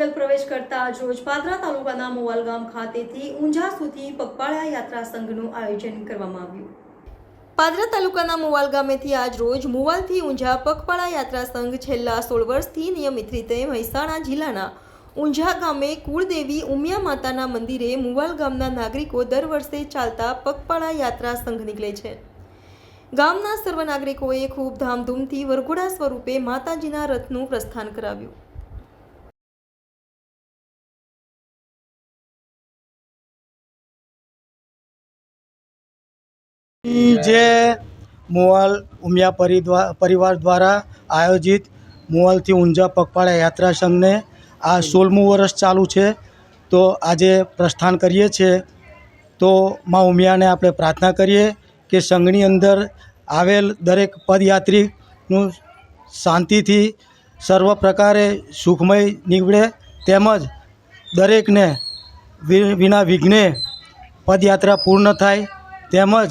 મંગલ પ્રવેશ કરતા આજ રોજ પાદરા તાલુકાના મોવાલ ગામ ખાતેથી ઊંઝા સુધી પગપાળા યાત્રા સંઘનું આયોજન કરવામાં આવ્યું. પાદરા તાલુકાના મોવાલ ગામેથી આજ રોજ મોવાલથી ઊંઝા પગપાળા યાત્રા સંઘ છેલ્લા સોળ વર્ષથી નિયમિત રીતે મહેસાણા જિલ્લાના ઊંઝા ગામે કુળદેવી ઉમિયા માતાના મંદિરે મુવાલ ગામના નાગરિકો દર વર્ષે ચાલતા પગપાળા યાત્રા સંઘ નીકળે છે. ગામના સર્વ નાગરિકોએ ખૂબ ધામધૂમથી વરઘોડા સ્વરૂપે માતાજીના રથનું પ્રસ્થાન કરાવ્યું. જે મોવાલ ઉમિયા પરિવાર દ્વારા આયોજિત મોવાલથી ઊંઝા પગપાળા યાત્રા સંઘને આ સોળમું વર્ષ ચાલુ છે. તો આજે પ્રસ્થાન કરીએ છીએ. તો માં ઉમિયાને આપણે પ્રાર્થના કરીએ કે સંઘની અંદર આવેલ દરેક પદયાત્રીનું શાંતિથી સર્વ પ્રકારે સુખમય નીવડે તેમજ દરેકને વિના વિઘ્ને પદયાત્રા પૂર્ણ થાય તેમજ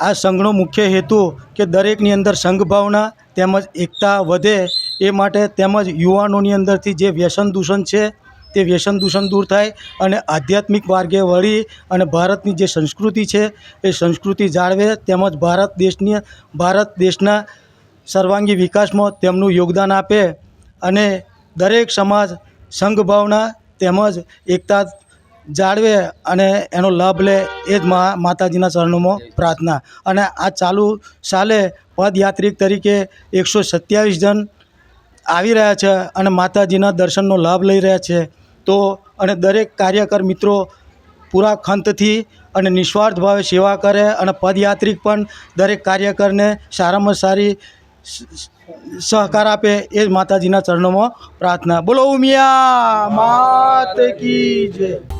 આ સંઘનો મુખ્ય હેતુ કે દરેકની અંદર સંઘ ભાવના તેમજ એકતા વધે એ માટે તેમજ યુવાનોની અંદરથી જે વ્યસન દૂષણ છે તે વ્યસન દૂષણ દૂર થાય અને આધ્યાત્મિક માર્ગે વળી અને ભારતની જે સંસ્કૃતિ છે એ સંસ્કૃતિ જાળવે તેમજ ભારત દેશની ભારત દેશના સર્વાંગી વિકાસમાં તેમનું યોગદાન આપે અને દરેક સમાજ સંઘ ભાવના તેમજ એકતા જાળવે અને એનો લાભ લે એ જ મા માતાજીના ચરણોમાં પ્રાર્થના. અને આ ચાલુ સાલે પદયાત્રિક તરીકે એકસો સત્યાવીસ જણ આવી રહ્યા છે અને માતાજીના દર્શનનો લાભ લઈ રહ્યા છે. તો, અને દરેક કાર્યકર મિત્રો પૂરા ખંતથી અને નિસ્વાર્થ ભાવે સેવા કરે અને પદયાત્રિક પણ દરેક કાર્યકરને સારામાં સારી સહકાર આપે એ જ માતાજીના ચરણોમાં પ્રાર્થના. બોલો ઉમિયા, માત કી જય.